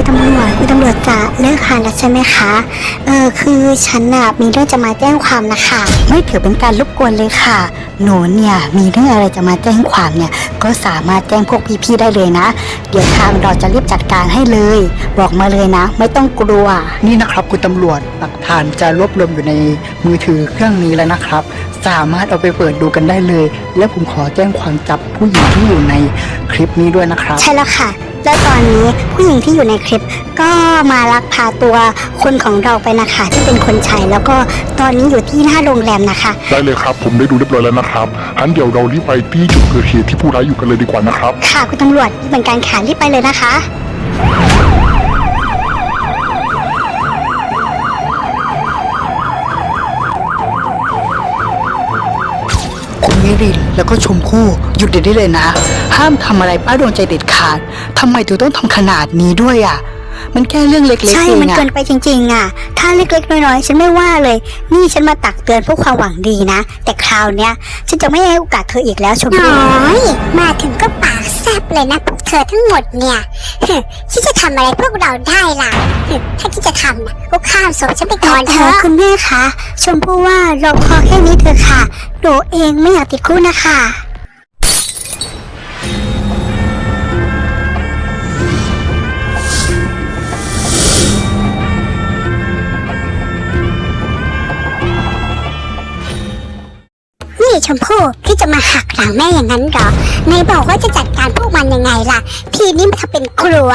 คุณตำรวจจะเลิกคันแล้วใช่ไหมคะ เออคือฉันน่ะมีเรื่องจะมาแจ้งความนะคะ ไม่ถือเป็นการรบกวนเลยค่ะ หนูเนี่ยมีเรื่องอะไรจะมาแจ้งความเนี่ย ก็สามารถแจ้งพวกพี่ๆได้เลยนะ เดี๋ยวทางเราจะรีบจัดการให้เลย บอกมาเลยนะ ไม่ต้องกลัว นี่นะครับคุณตำรวจหลักฐานจะรวบรวมอยู่ในมือถือเครื่องนี้แล้วนะครับ สามารถเอาไปเปิดดูกันได้เลย และผมขอแจ้งความจับผู้หญิงที่อยู่ในคลิปนี้ด้วยนะครับ ใช่แล้วค่ะ และตอนนี้ผู้หญิงที่อยู่ในคลิปก็มาลักพาตัวคนของเราไปนะคะ ที่เป็นคนใช้แล้วก็ตอนนี้อยู่ที่หน้าโรงแรมนะคะ ได้เลยครับ ผมได้ดูเรียบร้อยแล้วนะครับงั้นเดี๋ยวเรารีบไปที่จุดเกิดเหตุที่ผู้ร้ายอยู่กันเลยดีกว่านะครับ ค่ะคุณตำรวจนี่เป็นการขารีบไปเลยนะคะ คุณมิรินแล้วก็ชมพู่หยุดเดี๋ยวนี้เลยนะ ห้ามทำอะไรป้าดวงใจเด็ดขาดทำไมถึงต้องทำขนาดนี้ด้วยอะ มันแค่เรื่องเล็กๆใช่เองมันอะเกินไปจริงๆอะ ถ้าเล็กๆน้อยๆฉันไม่ว่าเลย นี่ฉันมาตักเตือนเพื่อความหวังดีนะ แต่คราวเนี้ยฉันจะไม่ให้โอกาสเธออีกแล้วชมพู่น้อยมาถึงก็ปากแซบ เลยนะพวกเธอทั้งหมดเนี่ยที่จะทำอะไรพวกเราได้ล่ะถ้าคิดจะทำนะก็ข้ามศพฉันไปก่อนเถอออะคุณแม่คะชมพู่ว่าเราพอแค่นี้เถอะค่ะหนูเองไม่อยากติดคุกนะคะ นี่ชมพู่ที่จะมาหักหลังแม่อย่างนั้นเหรอไหนบอกว่าจะจัดการพวกมันยังไงล่ะทีนี้มันทำเป็นกลัว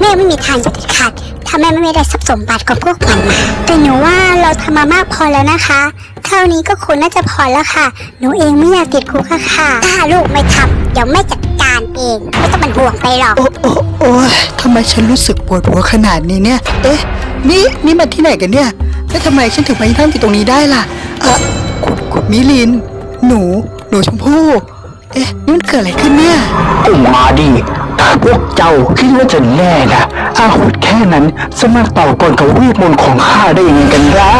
แม่ไม่มีทางจะเด็ดขาดถ้าแม่ไม่ได้ทรัพย์สมบัติของพวกมันมาแต่หนูว่าเราทำมามากพอแล้วนะคะเท่านี้ก็ควรน่าจะพอแล้วค่ะ หนูเองไม่อยากติดคุกอะค่ะถ้าลูกไม่ทำเดี๋ยวแม่จัดการเองไม่ต้องเป็นห่วงไปหรอกโอ้โอ้โอ้ทำไมฉันรู้สึกปวดหัวขนาดนี้เนี่ย เอ๊ะ นี่นี่มันที่ไหนกันเนี่ยแล้วทำไมฉันถึงมานั่งอยู่ตรงนี้ได้ล่ะเออ มิลิน หนู หนูชมพู่ เอ๊ะ นี่มันเกิดอะไรขึ้นเนี่ยก็มาดิถ้าพวกเจ้าคิดว่าจะแน่นะอาหุดแค่นั้นสามารถต่อกรกับเวทมนต์ของข้าได้ยังไงกันล่ะ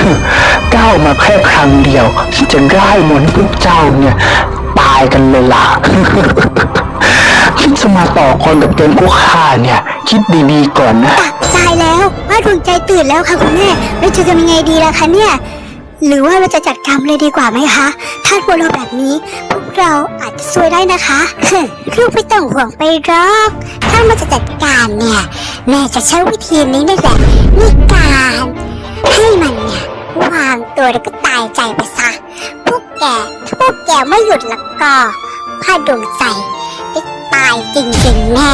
ฮึก้าวมาแค่ครั้งเดียวที่จะได้มนต์ให้พวกเจ้าเนี่ย ตายกันเลยล่ะ คิดจะมาต่อกรกับเกมพวกข้าเนี่ย คิดดีๆก่อนนะ ตายแล้วว่าดวงใจตื่นแล้วค่ะคุณแม่เราจะทำยังไงดีล่ะคะเนี่ย หรือว่าเราจะจัดการเลยดีกว่าไหมคะ ถ้าพวกเราแบบนี้ พวกเราอาจจะซวยได้นะคะฮึลูกไม่ต้องห่วงไปหรอก ถ้ามันจะจัดการเนี่ยแม่จะใช้วิธีนี้นั่นแหละนี่การให้มันเนี่ยวางตัวแล้วก็ตายใจไปซะ พวกแกถ้าพวกแกไม่หยุดแล้วก็พาดวงใจได้ตายจริงๆแน่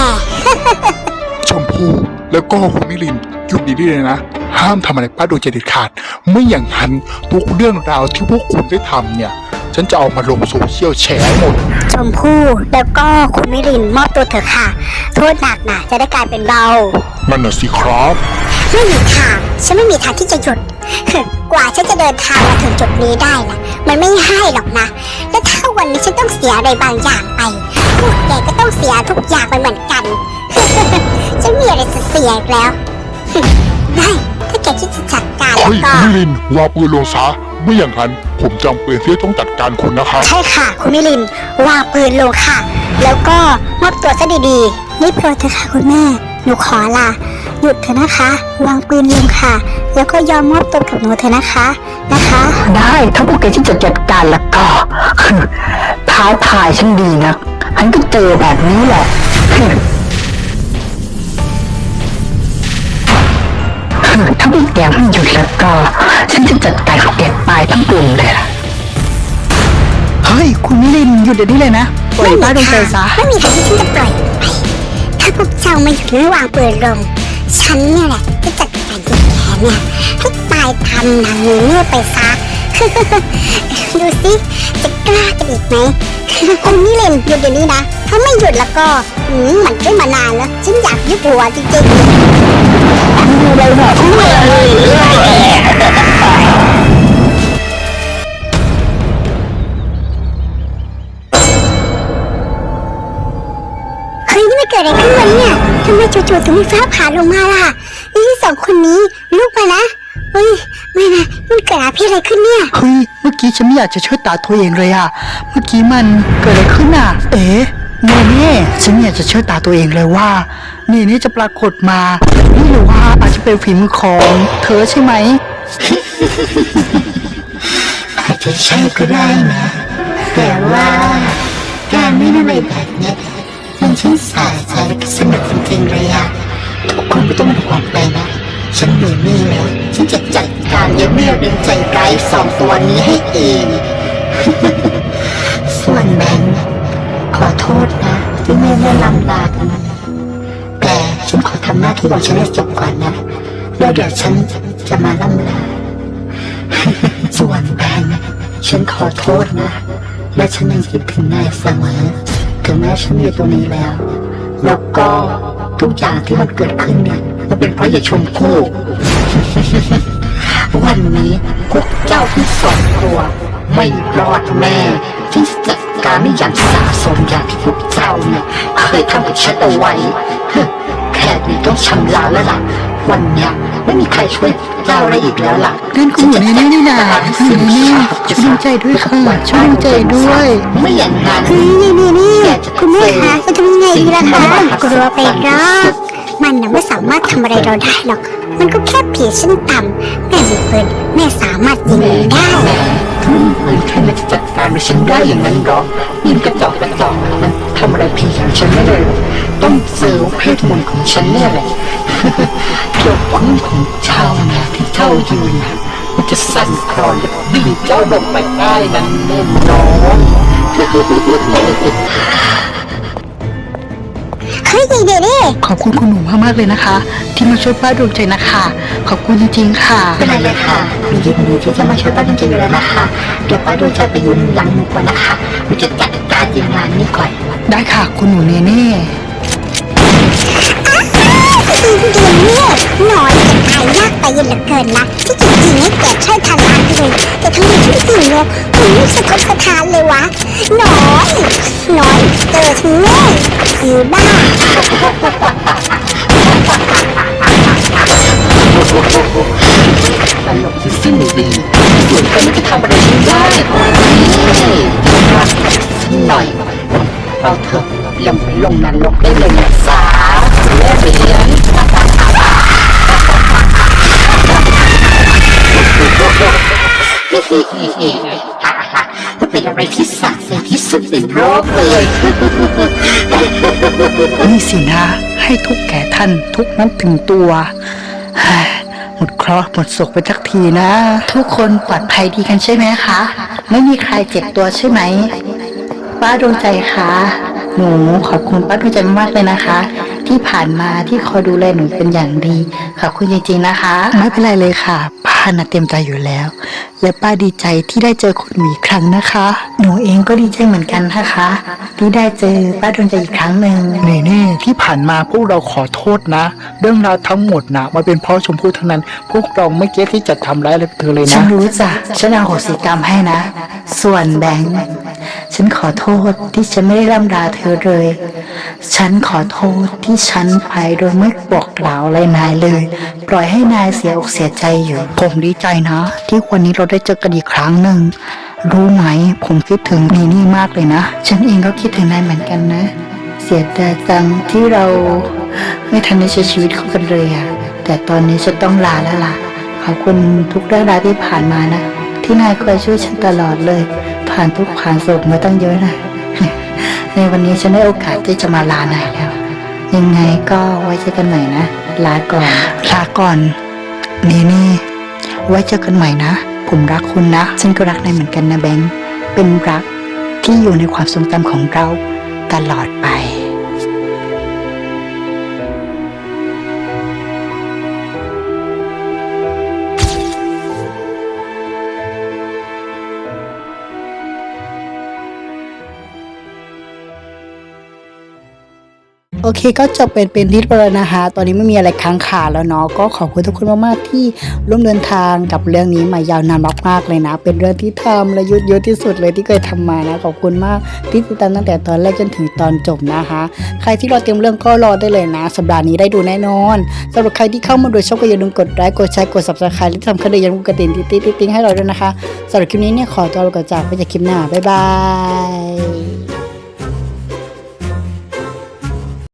ชมพู่แล้วก็คุณมิลินหยุดดีๆเลยนะ ห้ามทำอะไรป้าโดยใจเด็ดขาด ไม่อย่างนั้นทุกเรื่องราวที่พวกคุณได้ทำเนี่ย ฉันจะเอามาลงโซเชียลแชร์ให้หมด ชมพู่แล้วก็คุณมิรินมอบตัวเถอะค่ะ โทษหนักนะจะได้กลายเป็นเบา มันน่ะสิครับไม่มีทางฉันไม่มีทางที่จะหยุด กว่าฉันจะเดินทางมาถึงจุดนี้ได้นะมันไม่ให้หรอกนะ และถ้าวันนี้ฉันต้องเสียอะไรบางอย่างไปพวกแกก็ต้องเสียทุกอย่างไปเหมือนกัน ฉันมีอะไรจะเสียอีกแล้ว ได้ถ้า แกคิดจะจัดการแล้วเฮ้ยก็มิลินวางปืนลงซะไม่อย่างนั้นผมจำเป็นที่ต้องจัดการคุณนะครับ ใช่ค่ะ คุณมิลินวางปืนลงค่ะ แล้วก็มอบตัวซะดีๆนี่โปรดเถอะค่ะคุณแม่ หนูขอละหยุดเถอะนะคะ วางปืนลงค่ะ แล้วก็ยอมมอบตัวกับหนูเถอะนะคะนะคะ ได้ถ้าพวกแกที่จะจัดการแล้วก็ ท้าทายฉันดีนะฉันก็เจอแบบนี้แหละ ถ้าพวกแกไม่หยุดแล้วก็ ฉันจะจัดการพวกแกตายทั้งกลุ่มเลยล่ะเฮ้ย คุณมิลินหยุดเดี๋ยวนี้เลยนะปล่อยป้าดวงใจซะไม่มีทางที่ฉันจะปล่อยไปถ้าพวกเจ้าไม่หยุดไม่วางปืนลงฉันเนี่ยแหละจะจัดการที่แกเนี่ยให้ตายตามนางเงื้อไปซะดูสิจะกล้ากันอีกไหมคุณมิลินหยุดเดี๋ยวนี้นะถ้าไม่หยุดแล้วก็หืมมันได้มานานแล้ว ฉันอยากยุบหัวจริงๆดูเฮ้ยนี่มันเกิดอะไรขึ้นวะเนี่ยทำไมจู่ๆถึงมีฟ้าผ่าลงมาล่ะ นี่สองคนนี้ลูกมานะเฮ้ยไม่นะมันเกิดอะไรพี่อะไรขึ้นเนี่ยเฮ้ยเมื่อกี้ฉันไม่อยากจะเชื่อตาตัวเองเลยอะเมื่อกี้มันเกิดอะไรขึ้นอะเอ๊ะ นี่นี่ฉันอยากจะเชื่อตาตัวเองเลยว่า นี่นี่จะปรากฏมา นี่หรือว่าอาจจะเป็นฝีมือของเธอใช่ไหม อาจจะใช่ก็ได้นะ แต่ว่าการไม่ทำอะไรแบบเนี้ยมันช่างสะใจและก็สนุกจริงๆเลยอะทุกคนไม่ต้องห่วงไปนะ ฉันมีนี่แล้วฉันจะจัดการยายเบี้ยวดึงใจร้ายสองตัวนี้ให้เอง ส่วนแบงค์ ขอโทษนะที่ไม่ได้ลำลากันแต่ฉันขอทำหน้าที่ของฉันให้จบก่อนนะแล้วเดี๋ยวฉันจะมาล่ำลาส่วนแบงฉันขอโทษนะ และฉันยังคิดถึงนายเสมอถึงแม้ฉันอยู่ตรงนี้แล้ว แล้วก็ทุกอย่างที่มันเกิดขึ้นเนี่ยมันเป็นเพราะยาชมพู่วันนี้พวกเจ้าทั้งสองตัว ไม่รอดแน่ที่จะจัด การไม่อย่างสาสมอย่างที่พวกเจ้าเนี่ยเคยทำกับฉันเอาไว้ฮึแค่นี้ต้องชำระแล้วล่ะ วันเนี้ยไม่มีใครช่วยเจ้าได้อีกแล้วล่ะเล่นคุณอยู่ในนี่นี่นะคุณอยู่ในนี่ช่วยดวงใจด้วยค่ะช่วยดวงใจด้วยไม่อย่างนั้นเฮ้ยนี่นี่นี่คุณแม่คะจะทำยังไงดีล่ะคะกลัวไปหรอกมันน่ะไม่สามารถทำอะไรเราได้หรอก มันก็แค่ผีชั้นต่ำแม่มีปืนแม่สามารถยิงมันได้ เหมือนแค่จะจัดการในฉันได้อย่างนั้นหรอยิ่งกระจอกกระจอกมันทำอะไรผีองฉันไม่ได้หรอกต้องเซลล์เพศมนต์ของฉันเนี่ยแหละเกี่ยวกับของเจ้านาที่เจ้ายืนนะมันจะสั่นคลอนและดึงเจ้าลงไปใต้นั้นแน่นอน เฮ้ยเดี๋ยวดิขอบคุณคุณหนูมากๆเลยนะคะ ที่มาช่วยป้าดวงใจนะคะ ขอบคุณจริงๆค่ะ เป็นไรเลยค่ะมียินดีที่จะมาช่วยป้าจริงๆเลยนะคะเดี๋ยวป้าดูจะไปยืนหลังหนูก่อนนะคะหนูจะจัดการทีมงานนี้ก่อนได้ค่ะ คุณหนูเนเน่เดี๋ยวเนี่ยหนอนจะตายยากไปเย็นเหลือเกินนะที่จริงๆให้แกช่วยทำงานเลยแต่ทำไมที่จริงเนี่ยมันไม่สะทกสะทานเลยวะหนอยนหนอนเจอฉันแน่ผีบ้าตลกที่สิ้นดีส่วนเธอไม่จะทำอะไรฉันได้นี่รักหน่อยเราเถอะลงไปลงนรกได้เลยนะสา มันเป็นอะไรที่ศักดิ์สิทธิ์ที่สุดในโลกเลย นี่สินะ ให้ทุกแก่ท่านทุกนั้นถึงตัวเฮ้ยหมดเคราะห์หมดโศกไปสักทีนะ ทุกคนปลอดภัยดีกันใช่ไหมคะ ไม่มีใครเจ็บตัวใช่ไหม ป้าดวงใจคะหนูขอบคุณป้าดวงใจมากๆเลยนะคะ ที่ผ่านมาที่คอยดูแลหนูเป็นอย่างดี ขอบคุณจริงๆนะคะ ไม่เป็นไรเลยค่ะ ป้าน่ะเต็มใจอยู่แล้ว และป้าดีใจที่ได้เจอคุณหนูอีกครั้งนะคะ หนูเองก็ดีใจเหมือนกันนะคะ ที่ได้เจอป้าดวงใจอีกครั้งหนึ่งเน่เน่ที่ผ่านมาพวกเราขอโทษนะ เรื่องราวทั้งหมดนะมันเป็นเพราะชมพู่เท่านั้น พวกเราไม่เก็ตที่จะทำร้ายอะไรเธอเลยฉันะ นรู้จ้ะฉันเอาโหสิกรรมให้นะ ส่วนแบงค์ ฉันขอโทษที่ฉันไม่ได้ร่ำลาเธอเลย ฉันขอโทษที่ฉันไปโดยไม่บอกกล่าวอะไรนายเลย ปล่อยให้นายเสียอกเสียใจอยู่ ผมดีใจนะ ที่วันนี้เราได้เจอกันอีกครั้งหนึ่ง รู้ไหม ผมคิดถึงนีนี่มากเลยนะ ฉันเองก็คิดถึงนายเหมือนกันนะ เสียดายจังที่เราไม่ทันได้ใช้ชีวิตคู่กันเลยอะแต่ตอนนี้ฉันต้องลาแล้วล่ะ ขอบคุณทุกเรื่องราวที่ผ่านมานะ ที่นายคอยช่วยฉันตลอดเลย ผ่านทุกข์ผ่านโศกมาตั้งเยอะนะ ในวันนี้ฉันได้โอกาสที่จะมาลานายแล้ว ยังไงก็ไว้เจอกันใหม่นะ ลาก่อน ลาก่อน นี่นี่ ไว้เจอกันใหม่นะ ผมรักคุณนะ ฉันก็รักนายเหมือนกันนะแบงค์ เป็นรักที่อยู่ในความทรงจำของเราตลอดไป โอเคก็จบเป็นเป็นที่เรียบร้อยนะคะ ตอนนี้ไม่มีอะไรค้างคาแล้วเนาะก็ขอบคุณทุกคนมากๆที่ร่วมเดินทางกับเรื่องนี้มายาวนานมากๆเลยนะ เป็นเรื่องที่ทำและยุดเยอะที่สุดเลยที่เคยทำมานะขอบคุณมากที่ติดตามตั้งแต่ตอนแรกจนถึงตอนจบนะคะ ใครที่รอเตรียมเรื่องก็รอได้เลยนะ สัปดาห์นี้ได้ดูแน่นอนสำหรับใครที่เข้ามาดูช่องก็อย่าลืมกดไลค์กดแชร์กด subscribe และที่สำคัญเลยอย่าลืมกดติดติ๊งติ๊งติ๊งให้เราด้วยนะคะสำหรับคลิปนี้เนี่ยขอตัวลาไปก่อนจากไปจากคลิปหน้าบ๊ายบาย